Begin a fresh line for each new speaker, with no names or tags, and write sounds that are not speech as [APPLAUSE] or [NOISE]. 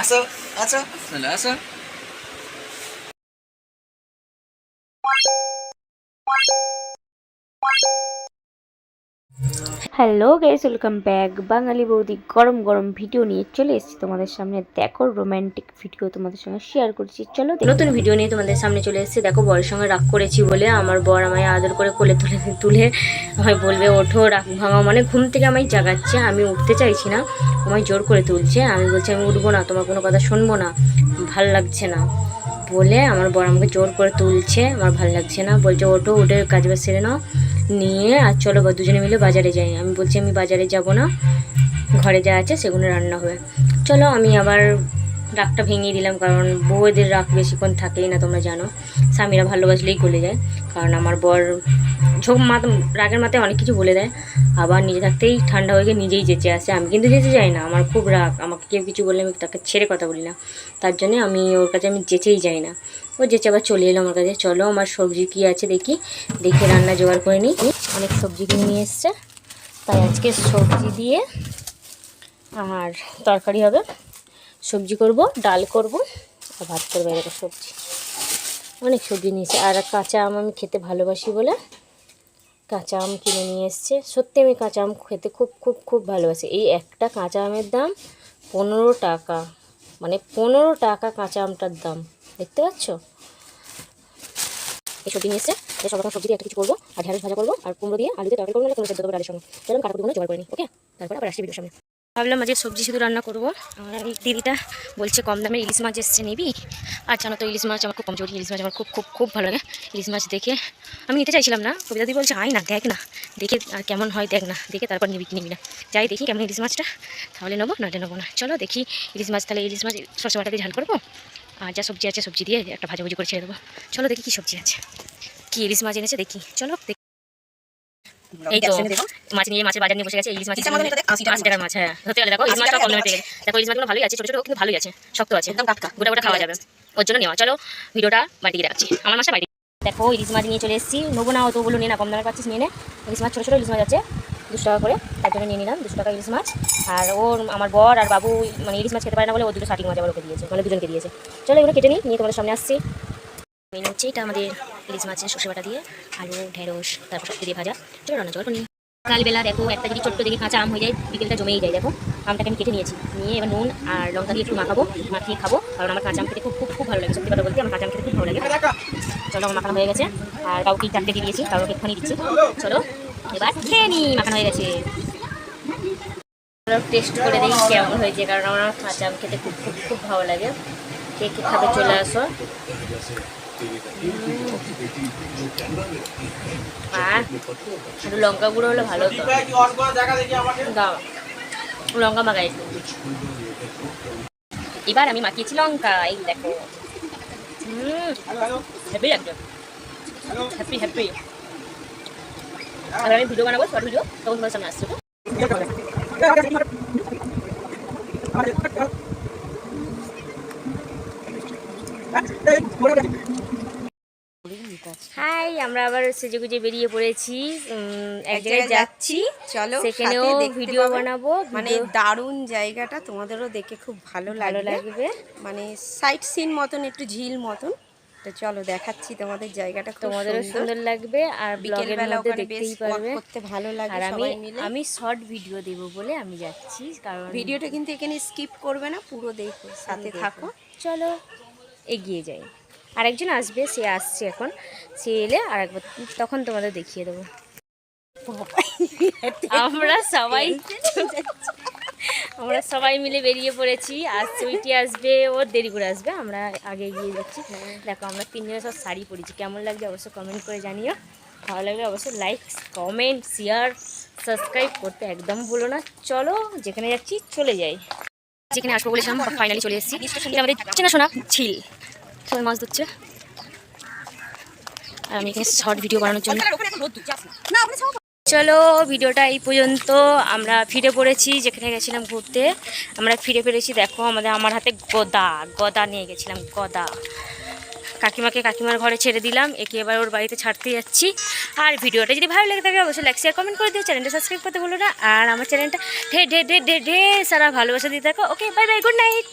আসো আসো চলো আসো
hello guys, welcome back. Bangali বৌদি, গরম গরম ভিডিও নিয়ে চলে এসেছি তোমাদের সামনে। দেখো রোমান্টিক ভিডিও তোমাদের সঙ্গে শেয়ার করছি। চলো। নতুন ভিডিও নিয়ে তোমাদের সামনে চলে এসেছি। দেখো বরের সঙ্গে রাগ করেছি বলে আমার বর আমায় আদর করে কোলে তুলে [LAUGHS] তুলে আমায় বলবে, ওঠো, রাগ ভাঙা মানে ঘুম থেকে আমায় জাগাচ্ছে, আমি উঠতে চাইছি না। আমায় জোর করে তুলছে। আমি বলছি, আমি উঠবো না, তোমার কোনো কথা শুনব না। ভালো লাগছে না। বলে আমার বর আমাকে জোর করে তুলছে। আমার ভালো লাগছে না। বলছে, ওঠো, উঠে কাজ বাজ সেরে নাও। নিয়ে আর চলো দুজনে মিলে বাজারে যাই। আমি বলছি, আমি বাজারে যাব না। ঘরে যা আছে সেগুলো রান্না হবে। চলো, আমি আবার রাগটা ভেঙে দিলাম, কারণ বউদের রাগ বেশিক্ষণ থাকেই না, তোমরা জানো। স্বামীরা ভালোবাসলেই গলে যায়, কারণ আমার বর ঝোঁক মাথা রাগের মাথায় অনেক কিছু বলে দেয়। আবার নিজে থাকতেই ঠান্ডা হয়ে গিয়ে নিজেই যেচে আসে। আমি কিন্তু যেতে যাই না, আমার খুব রাগ। আমাকে কেউ কিছু বললে আমি তাকে ছেড়ে কথা বলি না। তার জন্যে আমি ওর কাছে আমি যেচেই যাই না। ও যেচে আবার চলে এলো আমার কাছে। চলো আমার সবজি কী আছে দেখি। দেখে রান্না জোগাড় করে নিই। অনেক সবজি কিনে নিয়ে এসছে। তাই আজকে সবজি দিয়ে আর তরকারি হবে। সবজি করব, ডাল করব আর ভাত করব এরকম সবজি। অনেক সবজি নিয়েছে আর কাঁচা আম আমি খেতে ভালোবাসি বলে কাঁচা আম কিনে নিয়ে এসছে। সত্যি আমি কাঁচা আম খেতে খুব খুব খুব ভালোবাসি। এই একটা কাঁচা আমের দাম পনেরো টাকা। মানে পনেরো টাকা কাঁচা আমটার দাম। দেখতে পাচ্ছ? এই সবজি নিয়ে এসছে। সব রকম সবজি দিয়ে একটা কিছু করব, আর ঢেঁড়স ভাজা করব, আর কুমড়ো দিয়ে আলু তরকারি করব না কোনো সেদ্ধ দেবো ডালের সঙ্গে। চলুন কাটাকুটি জোগাড় করে নিই, ওকে? তারপরে আবার আসছি ভাবলাম আজকে সবজি শুধু রান্না করব। এই দিদিটা বলছে, কম দামে ইলিশ মাছ এসছে নিবি? আর জানো তো, ইলিশ মাছ আমার খুব কমজোরি ইলিশ মাছ আমার খুব খুব খুব ভালো লাগে। ইলিশ মাছ দেখে আমি নিতে চাইছিলাম না। কবিতা দিদি বলছে, আয় না, দেখ না। দেখে আর কেমন হয়, দেখ না। দেখে তারপর নিবি নিবি না। যাই দেখি কেমন ইলিশ মাছটা। তাহলে নেব নাহলে নেব না। চলো দেখি ইলিশ মাছ, তাহলে ইলিশ মাছ সরষে দিয়ে ঝাল করব? আর যা সবজি আছে, সবজি দিয়ে একটা ভাজাভুজি করে ছেড়ে দেবো। চলো দেখি কী সবজি আছে। কি ইলিশ মাছ এনেছে দেখি। চলো এই তো মাছ নিয়ে মাছের বাজার নিয়ে বসে গেছে ইলিশ মাছ
ইলিশ আমাদের এটাতে 80 টাকা
আশি টাকার মাছ। হ্যাঁ। হতে গেলে দেখো ইলিশ মাছটা কম দামে পেয়ে গেছে দেখো ইলিশ মাছগুলো ভালোই আছে ছোটো ছোটো কিন্তু ভালোই আছে শক্ত আছে।
একদম টাটকা।
গোটা গোটা খাওয়া যাবে। ওর জন্য নেওয়া। চলো ভিডিওটা দেখাচ্ছি। আমার মাছটা বাড়ি দেখো ইলিশ মাছ নিয়ে চলে এসেছি। নেব না বলো নিয়ে না কম দামে পাচ্ছিস নিয়ে নে। ইলিশ মাছ ছোটো ছোটো ইলিশ মাছ আছে দুশো টাকা করে। তার জন্য নিয়ে নিলাম দুশো টাকা ইলিশ মাছ। আর ওর আমার বর আর বাবু মানে ইলিশ মাছ খেতে পারে না বলে ও দুটো ষাটি মাছ আবার ওকে দিয়েছে মানে দুজনকে দিয়েছে। চলো এগুলো কেটে নিই নিয়ে তোমাদের সামনে আসছি। মেন হচ্ছে এটা আমাদের ইলিশ মাছের সর্ষে বাটা দিয়ে, আলু, ঢেঁড়স, তারপর সব দিয়ে ভাজা। চলো রান্না জল নিই কালবেলা দেখো, একটা যদি ছোট্ট দেখি কাঁচা আম হয়ে যায়, বিকেলটা জমেই যায়, দেখো। আমটাকে আমি কেটে নিয়েছি। নিয়ে এবার নুন আর লঙ্কা দিয়ে একটু মাখাবো, মাখিয়ে খাব। কারণ আমার কাঁচা আম খেতে খুব খুব খুব ভালো লাগে, সত্যি কথা বলতে আমার কাঁচা আম খেতে খুব ভালো লাগে। চলো, আমার মাখানো হয়ে গেছে। আর কাউকে চারটে দিয়ে দিয়েছি কাউকে একটুখানি দিচ্ছি। চলো, এবার খেয়ে নি মাখানো হয়ে গেছে। টেস্ট করে দেখি কেমন হয়েছে, কারণ আমার কাঁচা আম খেতে খুব খুব খুব ভালো লাগে। কে কে খাবে, চলে আসো। আর একটু লঙ্কা হলে ভালো দাও। লঙ্কা মাখাই। এবার আমি মাখিয়েছি লঙ্কা, এই দেখো। হ্যাপি হ্যাপি হ্যাপি আর আমি ভিডিও বানাবো শর্ট ভিডিও তখন তোমার সামনে আসছে হাই আমরা আবার সেজে গুজে বেরিয়ে পড়েছি। এক জায়গায় যাচ্ছি।
চলো
সেখানেও ভিডিও বানাবো
মানে দারুণ জায়গাটা তোমাদেরও দেখে খুব ভালো
ভালো
লাগবে। মানে সাইট সিন মতন একটু ঝিল মতন। তো চলো দেখাচ্ছি তোমাদের জায়গাটা
তোমাদেরও
সুন্দর।
লাগবে আর
বিকেলবেলা ওখানে
দেখতেই পারবে।
করতে ভালো লাগে
আর আমি আমি শর্ট ভিডিও দেব বলে আমি যাচ্ছি কারণ
ভিডিওটা কিন্তু এখানে স্কিপ করবে না পুরো দেখো সাথে। থাকো।
চলো। এগিয়ে যাই। আরেকজন আসবে সে আসছে এখন। সে এলে আর একবার তখন তোমাদের দেখিয়ে দেবো। আমরা সবাই আমরা সবাই মিলে বেরিয়ে পড়েছি। আর ওইটি আসবে ও দেরি করে আসবে। আমরা আগে এগিয়ে যাচ্ছি। দেখো আমরা তিনজনে সব শাড়ি পরেছি। কেমন লাগবে অবশ্যই কমেন্ট করে জানিও। ভালো লাগলে অবশ্যই লাইক কমেন্ট শেয়ার সাবস্ক্রাইব করতে একদম ভুলো না। চলো যেখানে যাচ্ছি চলে যাই। যেখানে আসব বলেছিলাম ফাইনালি চলে এসেছি। আমাদের চেনাশোনা ছিল। সবাই মাছ ধরছে। আর আমি এখানে শর্ট ভিডিও বানানোর জন্য চলো ভিডিওটা এই পর্যন্ত। আমরা ফিরে পড়েছি যেখানে গেছিলাম ঘুরতে। আমরা ফিরে পেরেছি দেখো আমাদের আমার হাতে গদা গদা নিয়ে গেছিলাম গদা। কাকিমাকে কাকিমার ঘরে ছেড়ে দিলাম একে এবার ওর বাড়িতে ছাড়তে যাচ্ছি। আর ভিডিওটা যদি ভালো লেগে থাকে অবশ্যই লাইক শেয়ার কমেন্ট করে দিও। চ্যানেলটা সাবস্ক্রাইব করতে ভুলো না। আর আমার চ্যানেলটা ঢে ঢে ঢে ঢে ঢে সারা ভালোবাসা দিয়ে থাকো। Okay bye bye good night